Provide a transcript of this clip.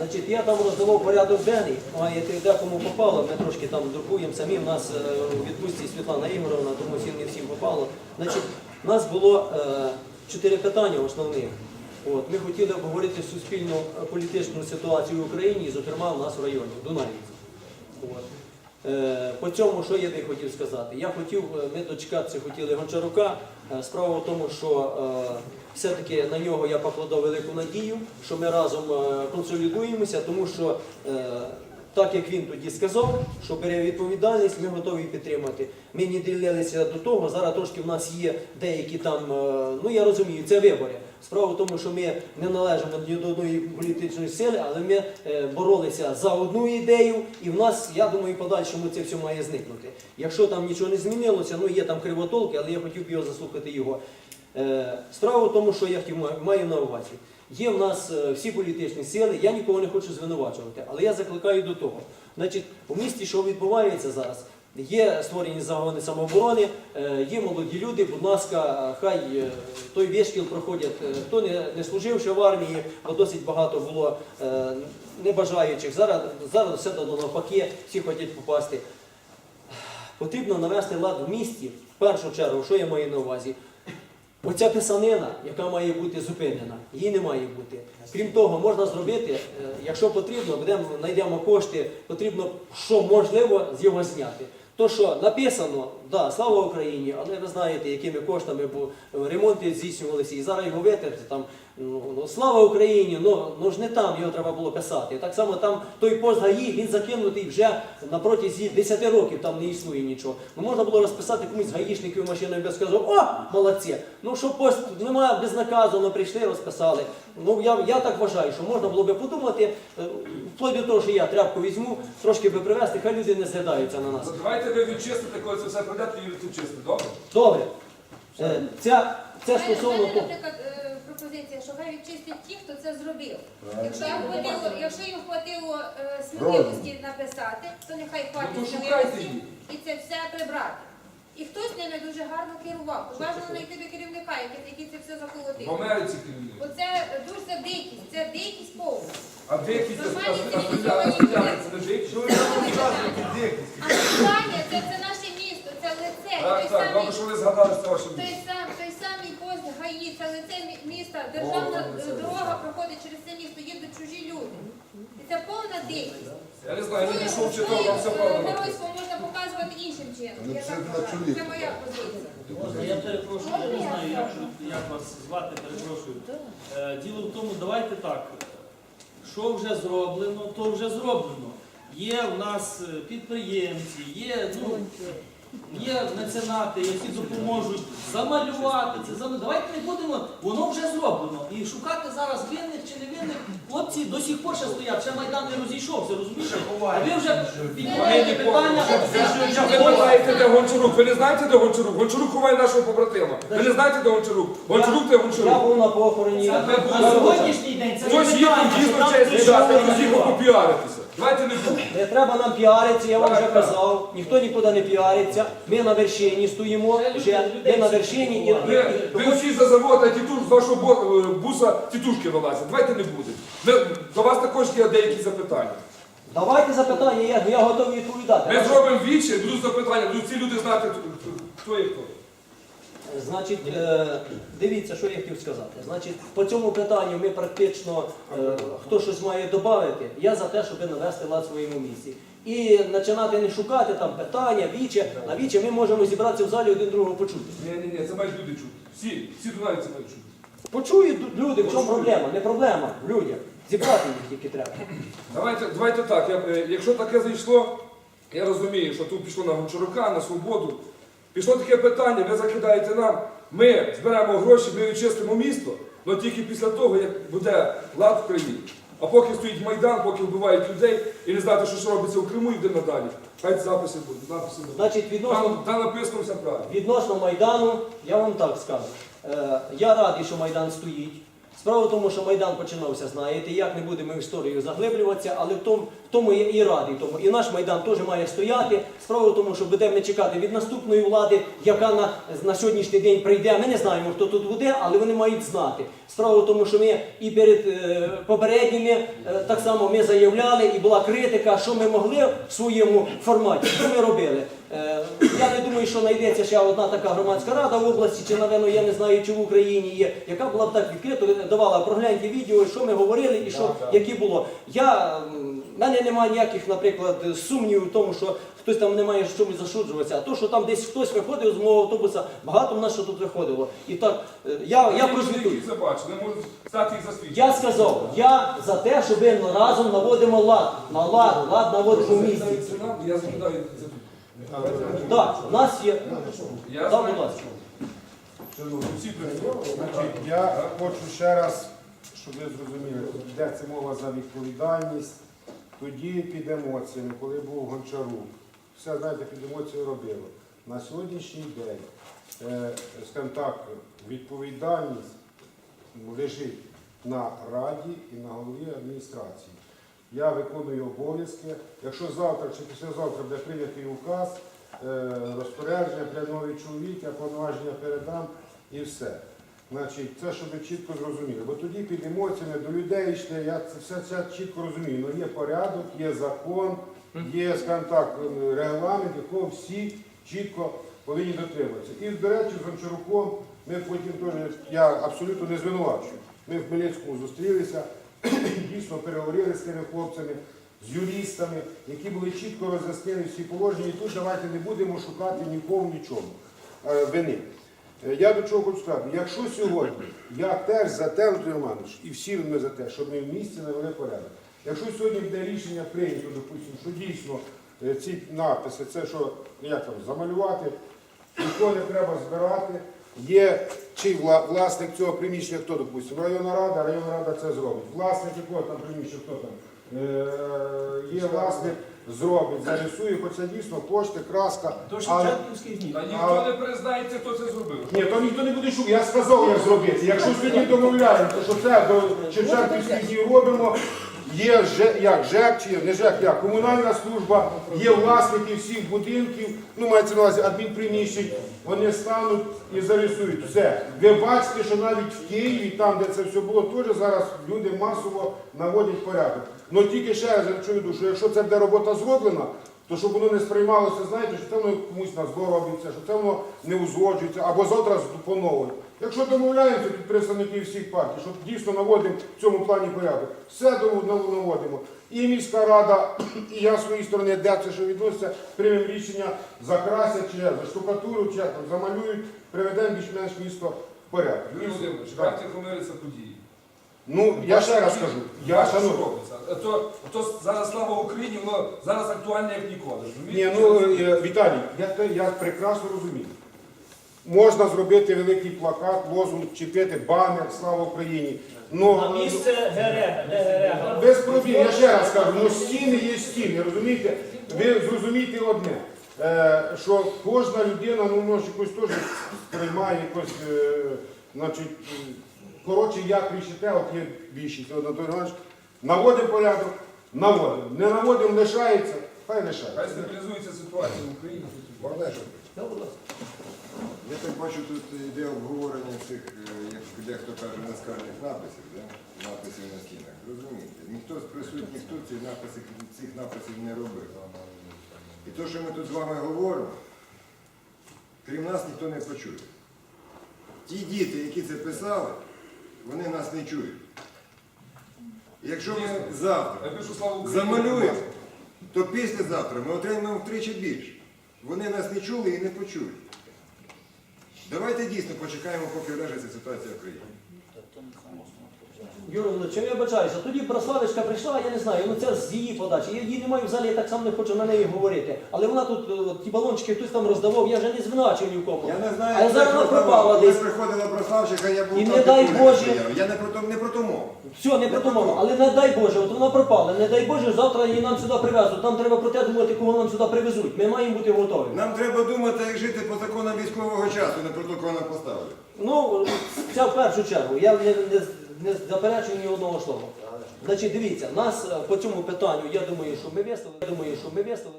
Значить, я там роздавав порядок денний, а як декому попало, ми трошки там друкуємо самі. в нас е, у відпустці Світлана Ігоровна, тому всім не всім попало. Значить, у нас було е, чотири питання основних. От, ми хотіли обговорити суспільну е, політичну ситуацію в Україні, зокрема, у нас в районі, в Дунаївці. Е, По цьому, що я би хотів сказати? Я хотів, е, ми дочекатися хотіли Гончарука. Е, Справа в тому, що все-таки на нього я покладав велику надію, що ми разом консолідуємося, тому що так як він тоді сказав, що бере відповідальність, ми готові підтримати. Ми не ділилися до того. Зараз трошки в нас є деякі там, е, ну я розумію, це вибори. Справа в тому, що ми не належимо ні до одної політичної сили, але ми е, боролися за одну ідею, і в нас, я думаю, подальшому це все має зникнути. Якщо там нічого не змінилося, ну є там кривотолки, але я хотів би його заслухати його. Е, Справа в тому, що я маю на увазі. Є в нас е, всі політичні сили, я нікого не хочу звинувачувати, але я закликаю до того. Значить, у місті, що відбувається зараз, є створені загони самооборони, е, є молоді люди, будь ласка, хай той вишкіл проходять, хто не, не служив ще в армії, бо досить багато було небажаючих. Зараз, зараз все дано навпаки, всі хочуть попасти. Потрібно навести лад в місті, в першу чергу, що я маю на увазі. Оця писанина, яка має бути зупинена, її не має бути. Крім того, можна зробити, е, якщо потрібно, знайдемо кошти, потрібно, що можливо, з його зняти. То, що написано, да, слава Україні, але ви знаєте, якими коштами, бо ремонти здійснювалися, і зараз його витерти там. Ну, ну, слава Україні, ну, ну ж не там його треба було писати. Так само там той пост ГАІ, він закинутий вже на протязі 10 років, там не існує нічого. Ну можна було розписати комусь гаїшників машиною, би сказав, о, молодці. Ну що пост немає безнаказано, прийшли, розписали. Ну я, я так вважаю, що можна було би подумати, е, вплоть до того, що я тряпку візьму, трошки би привезти, хай люди не згадаються на нас. Давайте ви відчистите, коли це все пройдете, і відчистите, добре? Добре. Е, Ця, це стосовно мене, того. наприклад, е, пропозиція, що хай відчистять ті, хто це зробив. Якщо їм хватило, якщо їм хватило е, сміливості написати, то нехай Ну, хватить то шукайте сміливості їх. і це все прибрати. І хтось ними дуже гарно керував. Бажано знайти до керівника, який, це все заколотив. В Америці керівник. Бо це дуже дикість, це дикість повна. А Нормальні а це. А це, це наше місто, це лице, Так, той так, добре, самий що ви згадали це ваше Той, сам, той самий пост ГАІ, це лице мі- міста, державна О, це е, дорога проходить через це місто, їдуть чужі люди. І це повна дикість. Я не знаю, я не пішов чи то, вам все е, правильно. Геройство іншим чином. Ну, Я це так вважаю. Це моя позиція. Можна, я перепрошую, я не знаю, як, як вас звати, перепрошую. Е, Діло в тому, давайте так. Що вже зроблено, то вже зроблено. Є в нас е, підприємці, є, ну, є меценати, які допоможуть замалювати це. зам- Давайте не будемо, воно вже зроблено. І шукати зараз винних чи не винних. Хлопці до сих пор ще стоять, ще Майдан не розійшовся, розумієте? А ви вже піднімаєте питання. Ви питаєте, де Гончарук. Ви не знаєте, де Гончарук? Гончарук ховає нашого побратима. Ви не знаєте, де Гончарук? Гончарук, де Я Гончарук? був на похороні. На сьогоднішній день це не Хтось їхав питання, що дійсно там честь віддати, хтось їхав попіаритися. Давайте не будемо. Не треба нам піаритися, я вам вже казав. Ніхто нікуди не піариться. Ми на вершині стоїмо, вже ми на вершині і, Ви, ви всі за завод, а тітуш з вашого бо- е, буса тітушки вилазять. Давайте не будемо. До вас також є деякі запитання. давайте запитання, я, я готовий відповідати. Ми зробимо вічі, будуть запитання, будуть ці люди знати, хто є хто. Значить, е, дивіться, що я хотів сказати. Значить, по цьому питанню ми практично, е, хто щось має додати, я за те, щоб навести лад в своєму місці. І починати не шукати там питання, віче. На віче ми можемо зібратися в залі один другого почути. Ні, ні, ні, це мають люди чути. Всі, всі дунайці мають чути. Почують люди, в чому проблема? Не проблема в людях. Зібрати їх тільки треба. Давайте, давайте так, я, е, якщо таке зайшло, я розумію, що тут пішло на Гончарука, на свободу. Пішло таке питання, ви закидаєте нам, ми зберемо гроші, ми відчистимо місто, але тільки після того, як буде лад в країні. А поки стоїть Майдан, поки вбивають людей і не знати, що ж робиться в Криму, йде надалі. Хай записи будуть. Записи будуть. Значить, відносно Там, там написано все правильно. Відносно Майдану, я вам так скажу. Е, я радий, що Майдан стоїть. Справа в тому, що Майдан починався, знаєте, як не будемо в історію заглиблюватися, але в тому, в тому я і радий тому. І наш Майдан теж має стояти. Справа в тому, що будемо не чекати від наступної влади, яка на, на сьогоднішній день прийде. Ми не знаємо, хто тут буде, але вони мають знати. Справа в тому, що ми і перед е, попередніми е, так само ми заявляли, і була критика, що ми могли в своєму форматі, що ми робили. Е, Я не думаю, що знайдеться ще одна така громадська рада в області, чи, напевно, я не знаю, чи в Україні є, яка була б так відкрито давала прогляньте відео, що ми говорили і що, які було. Я, в мене немає ніяких, наприклад, сумнівів в тому, що хтось там не має в чомусь зашуджуватися. А то, що там десь хтось виходив з мого автобуса, багато в нас що тут виходило. І так, е, я, я Ті прозвітую. це бачать, не можуть стати їх засвідчити. Я сказав, я за те, щоб ми разом наводимо лад. На лад, лад наводимо в місті. Я. Так, у нас є. Я Так, будь ласка. Шановні, всі присутні. Значить, я хочу ще раз, щоб ви зрозуміли, йдеться мова за відповідальність. Тоді під емоціями, коли був Гончарук, все, знаєте, під емоцією робили. На сьогоднішній день, е, скажімо так, відповідальність лежить на раді і на голові адміністрації. Я виконую обов'язки. Якщо завтра чи післязавтра буде прийнятий указ, е, розпорядження для новий чоловік, я повноваження передам і все. Значить, це щоб ви чітко зрозуміли. Бо тоді під емоціями до людей йшли, я це все, все чітко розумію. Ну є порядок, є закон, є, скажімо так, регламент, якого всі чітко повинні дотримуватися. І, до речі, з Гончаруком ми потім теж, я абсолютно не звинувачую. Ми в Хмельницькому зустрілися, дійсно переговорили з тими хлопцями, з юристами, які були чітко роз'яснені всі положення. І тут давайте не будемо шукати нікому нічому е, вини. Е, Я до чого хочу сказати, якщо сьогодні я теж за те, Андрій Романович, і всі ми за те, щоб ми в місті навели порядок. Якщо сьогодні буде рішення прийнято, допустимо, що дійсно е, ці написи, це що як там замалювати, ніхто не треба збирати. Є чи вла- власник цього приміщення, хто допустимо, районна рада, районна рада це зробить. Власник якого там приміщення, хто там? Е, є власник, зробить, зарисує, хоч це дійсно кошти, краска. То але- Шевченківський зміг. Та ніхто не признається, хто це зробив. ні, то ніхто не буде шукати. Я сказав, як зробити. Якщо сьогодні домовляємося, що це до Шевченківських днів робимо, є Же- як ЖЕК чи не ЖЕК, як комунальна служба, є власники всіх будинків, ну мається на увазі адмінприміщень, вони стануть і зарисують все. Ви бачите, що навіть в Києві, там, де це все було, теж зараз люди масово наводять порядок. Ну тільки ще раз я веду, що якщо це буде робота зроблена, то щоб воно не сприймалося, знаєте, що це воно комусь на зло що це воно не узгоджується, або завтра поновить. Якщо домовляємося під представників всіх партій, щоб дійсно наводимо в цьому плані порядок, все наводимо. І міська рада, і я з своєї сторони, де це що відноситься, приймемо рішення, закрасять чи за штукатуру, чи там, замалюють, приведемо більш-менш місто в порядок. Юрій Володимирович, Так. давайте помириться події. Ну, я ще раз кажу, я шаную. То, то зараз слава Україні, воно зараз актуальне як ніколи. Ні, розумієте? ну е, Віталій, я, те- я прекрасно розумію. Можна зробити великий плакат, лозунг, чіпити, банер, слава Україні. Ну, На місце ГРЕ, ГРЕ. без проблем, я ще раз кажу, ну стіни є стіни, розумієте? Ви зрозумієте одне, е, що кожна людина, ну може якось теж сприймає якось, е, значить, м, коротше, як кричите, от є більшість, от Анатолій Іванович, наводимо порядок, наводимо. Не наводимо, лишається, хай лишається. Хай стабілізується ситуація в Україні. Можна я? Так, будь ласка. Я так бачу, тут йде обговорення цих, е, як дехто каже, наскальних написів, да? написів на стінах. Розумієте, ніхто з присутніх тут ці написи, цих написів не робив. І те, що ми тут з вами говоримо, крім нас ніхто не почує. Ті діти, які це писали, вони нас не чують. І якщо ми завтра Я слава Україні. замалюємо, то післязавтра ми отримаємо втричі більше. Вони нас не чули і не почують. Давайте дійсно почекаємо, поки вляжеться ситуація в країні. Юрій Володимирович, я вибачаюся. Тоді Браславичка прийшла, я не знаю, ну це з її подачі. Я її не маю в залі, я так само не хочу на неї говорити. Але вона тут е, ті балончики хтось там роздавав, я вже не звинувачую ні в кому. Я не знаю, Але як зараз вона пропала Коли приходила Брославчика, я був І там не дай Боже. стояв. Я не про то, не про тому. Все, не про тому, але не дай Боже, от вона пропала. Не дай Боже, завтра її нам сюди привезуть. Нам треба про те думати, кого нам сюди привезуть. Ми маємо бути готові. Нам треба думати, як жити по законам військового часу, не про те, кого нам поставили. Ну, це в першу чергу. Я не, не, не заперечую ні одного слова. Значить, дивіться, нас е, по цьому питанню, я думаю, що ми висловили, я думаю, що ми висловили.